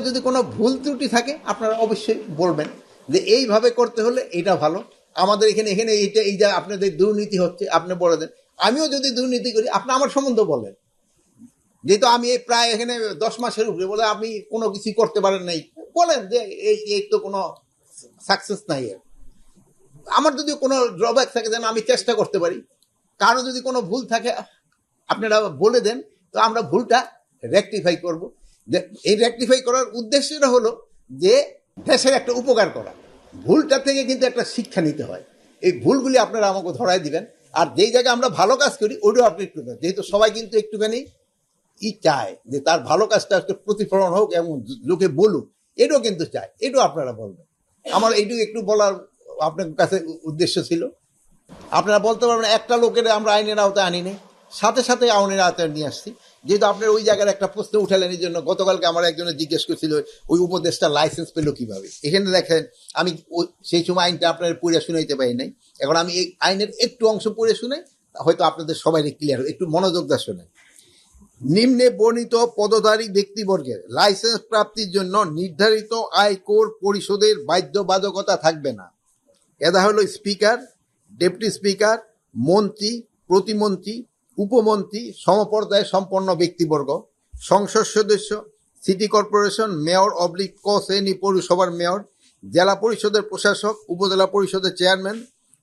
আপনাদের যদি কোনো ভুল ত্রুটি থাকে, আপনারা অবশ্যই বলবেন যে এইভাবে করতে হলে এটা ভালো। আমাদের এখানে এখানে এইটা এই যা আপনাদের দুর্নীতি হচ্ছে, আপনি বলে দেন। আমিও যদি দুর্নীতি করি, আপনি আমার সম্বন্ধে বলেন। যেহেতু আমি এই প্রায় এখানে দশ মাসের উপরে, বলে আপনি কোনো কিছু করতে পারেন নাই, বলেন যে এই এই তো কোনো সাকসেস নাই আমার যদি কোনো ড্রব্যাক থাকে, যেন আমি চেষ্টা করতে পারি। কারও যদি কোনো ভুল থাকে, আপনারা বলে দেন, তো আমরা ভুলটা রেকটিফাই করব। এই রেকটিফাই করার উদ্দেশ্যটা হলো যে দেশের একটা উপকার করা। ভুলটা থেকে কিন্তু একটা শিক্ষা নিতে হয়। এই ভুলগুলি আপনারা আমাকে ধরাই দিবেন। আর যেই জায়গায় আমরা ভালো কাজ করি, ওইটাও আপনি একটু যেহেতু সবাই কিন্তু একটুখানি ই চায় যে তার ভালো কাজটা একটু প্রতিফলন হোক এবং লোকে বলুক, এটাও কিন্তু চায়। এটাও আপনারা বলবেন। আমার এইটুকু একটু বলার আপনার কাছে উদ্দেশ্য ছিল। আপনারা বলতে পারবেন, একটা লোকের আমরা আইনের আওতায় আনিনি। সাথে সাথে আউনের আওতায় নিয়ে আসছি। যেহেতু আপনার ওই জায়গার একটা প্রশ্ন উঠালেন এই জন্য গতকালকে আমার একজনে জিজ্ঞেস করছিল, ওই উপদেশটা লাইসেন্স পেল কীভাবে? এখানে দেখেন, আমি ওই- সেই সময় আইনটা আপনার পড়ে শুনাইতে পারি নাই। এখন আমি এই আইনের একটু অংশ পড়ে শুনাই, হয়তো আপনাদের সবাই ক্লিয়ার একটু মনোযোগ দা শোনেন। নিম্নে বর্ণিত পদধারী ব্যক্তিবর্গের লাইসেন্স প্রাপ্তির জন্য নির্ধারিত আয়কর পরিশোধের বাধ্যবাধকতা থাকবে না। এরা হলো স্পিকার ডেপুটি স্পিকার মন্ত্রী, প্রতিমন্ত্রী উপমন্ত্রী, সমপর্যায়ে সম্পন্ন ব্যক্তিবর্গ, সংসদ সদস্য, সিটি কর্পোরেশন মেয়র অবলিক ক শ্রেণি পৌরসভার মেয়র, জেলা পরিষদের প্রশাসক, উপজেলা পরিষদের চেয়ারম্যান,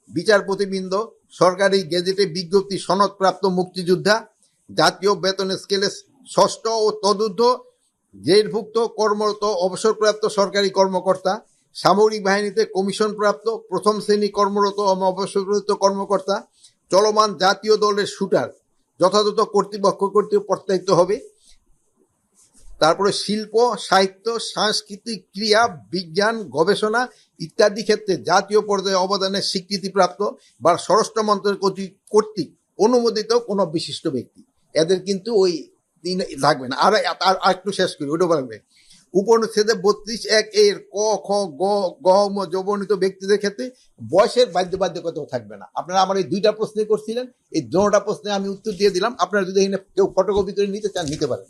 বিচারপতিবৃন্দ, সরকারি গেজেটে বিজ্ঞপ্তি সনদপ্রাপ্ত মুক্তিযোদ্ধা, জাতীয় বেতন স্কেলে ষষ্ঠ ও তদুর্ধ জেলভুক্ত কর্মরত অবসরপ্রাপ্ত সরকারি কর্মকর্তা, সামরিক বাহিনীতে কমিশনপ্রাপ্ত প্রথম শ্রেণি কর্মরত অবসরপ্রাপ্ত কর্মকর্তা চলমান জাতীয় দলের শুটার যথাযথ কর্তৃপক্ষ কর্তৃক প্রত্যায়িত হবে। তারপরে শিল্প, সাহিত্য, সাংস্কৃতিক ক্রিয়া, বিজ্ঞান, গবেষণা ইত্যাদি ক্ষেত্রে জাতীয় পর্যায়ে অবদানের স্বীকৃতিপ্রাপ্ত বা স্বরাষ্ট্র মন্ত্রণালয় কর্তৃক অনুমোদিত কোনো বিশিষ্ট ব্যক্তি। এদের কিন্তু ওই দিন থাকবে না। আর একটু শেষ করি, ওটা বলবে। উপনিষেদে বত্রিশ এক এর ক, খ, গ গ ম যৌবনিত ব্যক্তিদের ক্ষেত্রে বয়সের বাধ্য বাধ্যকতাও থাকবে না। আপনারা আমার এই দুইটা প্রশ্ন করছিলেন, এই দুটা প্রশ্নে আমি উত্তর দিয়ে দিলাম। আপনারা যদি এখানে কেউ ফটোকপি করে নিতে চান, নিতে পারেন।